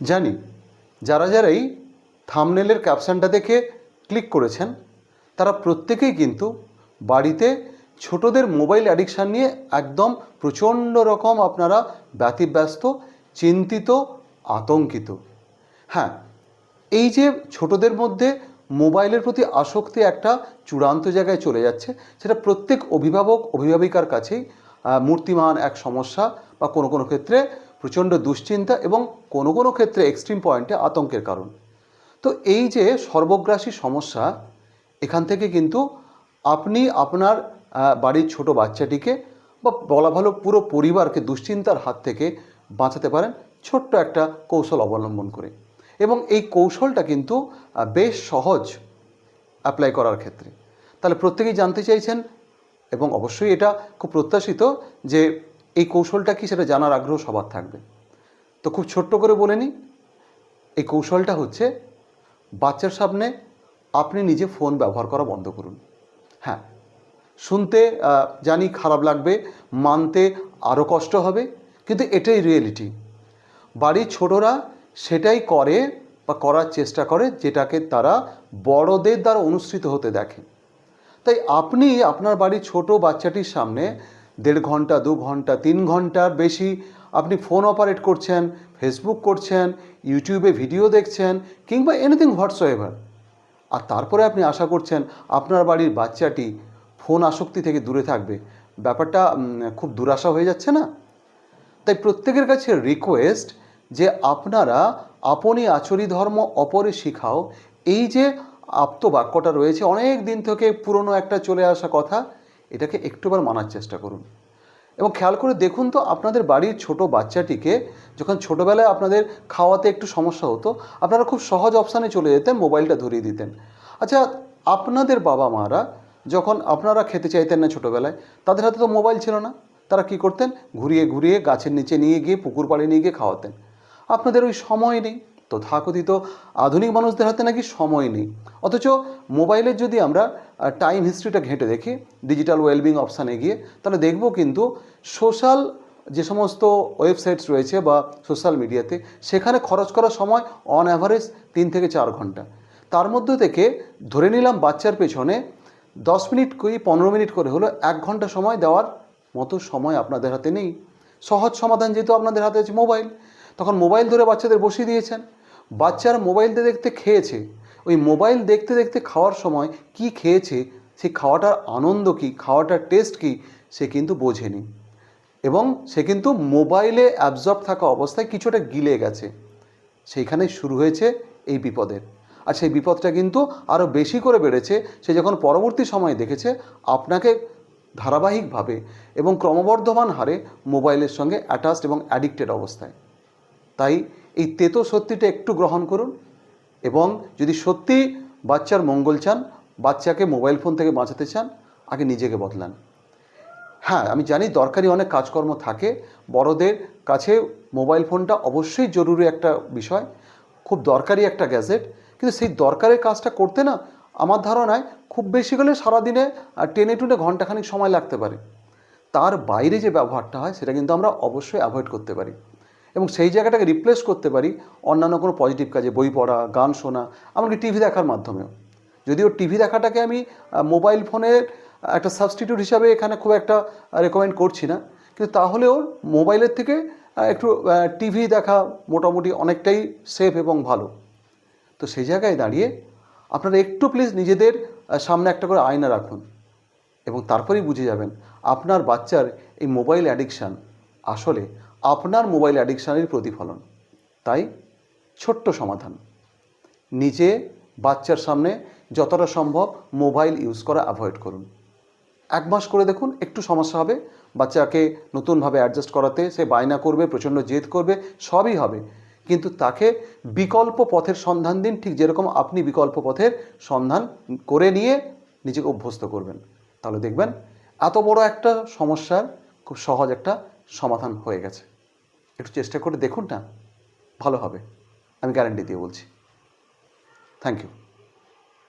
জানি। যারা যারা এই থামনেলের ক্যাপশনটা দেখে ক্লিক করেছেন, তারা প্রত্যেকেই কিন্তু বাড়িতে ছোটদের মোবাইল অ্যাডিকশান নিয়ে একদম প্রচণ্ড রকম আপনারা ব্যতিব্যস্ত, চিন্তিত, আতঙ্কিত। হ্যাঁ এই যে ছোটদের মধ্যে মোবাইলের প্রতি আসক্তি একটা চূড়ান্ত জায়গায় চলে যাচ্ছে, সেটা প্রত্যেক অভিভাবক, অভিভাবিকার কাছেই মূর্তিমান এক সমস্যা বা কোনো কোনো ক্ষেত্রে প্রচণ্ড দুশ্চিন্তা এবং কোনো কোনো ক্ষেত্রে এক্সট্রিম পয়েন্টে আতঙ্কের কারণ। তো এই যে সর্বগ্রাসী সমস্যা, এখান থেকে কিন্তু আপনি আপনার বাড়ির ছোট বাচ্চাটিকে বা বলা ভালো পুরো পরিবারকে দুশ্চিন্তার হাত থেকে বাঁচাতে পারেন ছোট্ট একটা কৌশল অবলম্বন করে। এবং এই কৌশলটা কিন্তু বেশ সহজ অ্যাপ্লাই করার ক্ষেত্রে। তাহলে প্রত্যেকেই জানতে চাইছেন এবং অবশ্যই এটা খুব প্রত্যাশিত যে এই কৌশলটা কি সেটা জানার আগ্রহ সবার থাকবে? তো খুব ছোট্ট করে বলে নিই, এই কৌশলটা হচ্ছে বাচ্চার সামনে আপনি নিজে ফোন ব্যবহার করা বন্ধ করুন। হ্যাঁ শুনতে জানি খারাপ লাগবে, মানতে আরও কষ্ট হবে, কিন্তু এটাই রিয়েলিটি বাড়ির ছোটরা সেটাই করে বা করার চেষ্টা করে যেটাকে তারা বড়দের দ্বারা অনুসৃত হতে দেখে। তাই আপনি আপনার বাড়ির ছোট বাচ্চাটির সামনে দেড় ঘণ্টা, দু ঘণ্টা, তিন ঘণ্টার বেশি আপনি ফোন অপারেট করছেন ফেসবুক করছেন ইউটিউবে ভিডিও দেখছেন কিংবা এনিথিং হোয়াটসএভার আর তারপরে আপনি আশা করছেন আপনার বাড়ির বাচ্চাটি ফোন আসক্তি থেকে দূরে থাকবে। ব্যাপারটা খুব দুরাশা হয়ে যাচ্ছে না? তাই প্রত্যেকের কাছে রিকোয়েস্ট যে আপনারা আপনি আচরি ধর্ম অপরে শিখাও। এই যে আপ্ত বাক্যটা রয়েছে, অনেক দিন থেকে পুরনো একটা চলে আসা কথা এটাকে একটুবার মানার চেষ্টা করুন। এবং খেয়াল করে দেখুন তো, আপনাদের বাড়ির ছোট বাচ্চাটিকে যখন ছোটোবেলায় আপনাদের খাওয়াতে একটু সমস্যা হতো, আপনারা খুব সহজ অপশানে চলে যেতেন, মোবাইলটা ধরিয়ে দিতেন। আচ্ছা আপনাদের বাবা মারা যখন আপনারা খেতে চাইতেন না ছোটোবেলায়, তাদের হাতে তো মোবাইল ছিল না। তারা কি করতেন? ঘুরিয়ে ঘুরিয়ে গাছের নিচে নিয়ে গিয়ে, পুকুর পাড়ে নিয়ে গিয়ে খাওয়াতেন। আপনাদের ওই সময় নেই। তো তথাকথিত আধুনিক মানুষদের হাতে নাকি সময় নেই। অথচ মোবাইলের যদি আমরা টাইম হিস্ট্রিটা ঘেঁটে দেখি ডিজিটাল ওয়েলবিং অপশানে গিয়ে, তাহলে দেখব কিন্তু সোশ্যাল যে সমস্ত ওয়েবসাইটস রয়েছে বা সোশ্যাল মিডিয়াতে সেখানে খরচ করার সময় অন অ্যাভারেজ তিন থেকে চার ঘণ্টা। তার মধ্যে থেকে ধরে নিলাম বাচ্চার পেছনে দশ মিনিট করে পনেরো মিনিট করে হলো এক ঘণ্টা সময় দেওয়ার মতো সময় আপনাদের হাতে নেই। সহজ সমাধান যেহেতু আপনাদের হাতে আছে মোবাইল তখন মোবাইল ধরে বাচ্চাদের বসিয়ে দিয়েছেন। বাচ্চারা মোবাইল দিয়ে দেখতে খেয়েছে। ওই মোবাইল দেখতে দেখতে খাওয়ার সময় কি খেয়েছে, সে খাওয়াটার আনন্দ কী, খাওয়াটার টেস্ট কী, সে কিন্তু বোঝেনি। এবং সে কিন্তু মোবাইলে অ্যাবজর্ব থাকা অবস্থায় কিছুটা গিলে গেছে। সেইখানে শুরু হয়েছে এই বিপদের। আর সেই বিপদটা কিন্তু আরও বেশি করে বেড়েছে, সে যখন পরবর্তী সময়ে দেখেছে, আপনাকে ধারাবাহিকভাবে এবং ক্রমবর্ধমান হারে মোবাইলের সঙ্গে অ্যাটাচড এবং অ্যাডিক্টেড অবস্থায়। তাই এই তেতো সত্যিটা একটু গ্রহণ করুন। এবং যদি সত্যি বাচ্চার মঙ্গল চান, বাচ্চাকে মোবাইল ফোন থেকে বাঁচাতে চান, আগে নিজেকে বদলান। হ্যাঁ আমি জানি দরকারি অনেক কাজকর্ম থাকে। বড়দের কাছে মোবাইল ফোনটা অবশ্যই জরুরি একটা বিষয়, খুব দরকারি একটা গ্যাজেট কিন্তু সেই দরকারের কাজটা করতে না, আমার ধারণায় খুব বেশি হলে সারাদিনে টেনে টুনে ঘন্টাখানিক সময় লাগতে পারে। তার বাইরে যে ব্যবহারটা হয়, সেটা কিন্তু আমরা অবশ্যই অ্যাভয়েড করতে পারি। এবং সেই জায়গাটাকে রিপ্লেস করতে পারি অন্যান্য কোনো পজিটিভ কাজে, বই পড়া, গান শোনা, এমনকি টিভি দেখার মাধ্যমেও। যদিও টিভি দেখাটাকে আমি মোবাইল ফোনের একটা সাবস্টিটিউট হিসাবে এখানে খুব একটা রেকমেন্ড করছি না। কিন্তু তাহলেও মোবাইলের থেকে একটু টিভি দেখা মোটামুটি অনেকটাই সেফ এবং ভালো। তো সেই জায়গায় দাঁড়িয়ে আপনারা একটু প্লিজ নিজেদের সামনে একটা করে আয়না রাখুন এবং তারপরেই বুঝে যাবেন আপনার বাচ্চার এই মোবাইল অ্যাডিকশান আসলে আপনার মোবাইল অ্যাডিকশানের প্রতিফলন। তাই ছোট্ট সমাধান। নিজে বাচ্চার সামনে যতটা সম্ভব মোবাইল ইউজ করা অ্যাভয়েড করুন। এক মাস করে দেখুন, একটু সমস্যা হবে। বাচ্চাকে নতুনভাবে অ্যাডজাস্ট করাতে সে বায়না করবে, প্রচণ্ড জেদ করবে, সবই হবে। কিন্তু তাকে বিকল্প পথের সন্ধান দিন, ঠিক যেরকম আপনি বিকল্প পথের সন্ধান করে নিয়ে নিজেকে অভ্যস্ত করবেন। তাহলে দেখবেন, এত বড় একটা সমস্যার খুব সহজ একটা সমাধান হয়ে গেছে। একটু চেষ্টা করে দেখুন না ভালো হবে। আমি গ্যারান্টি দিয়ে বলছি। Thank you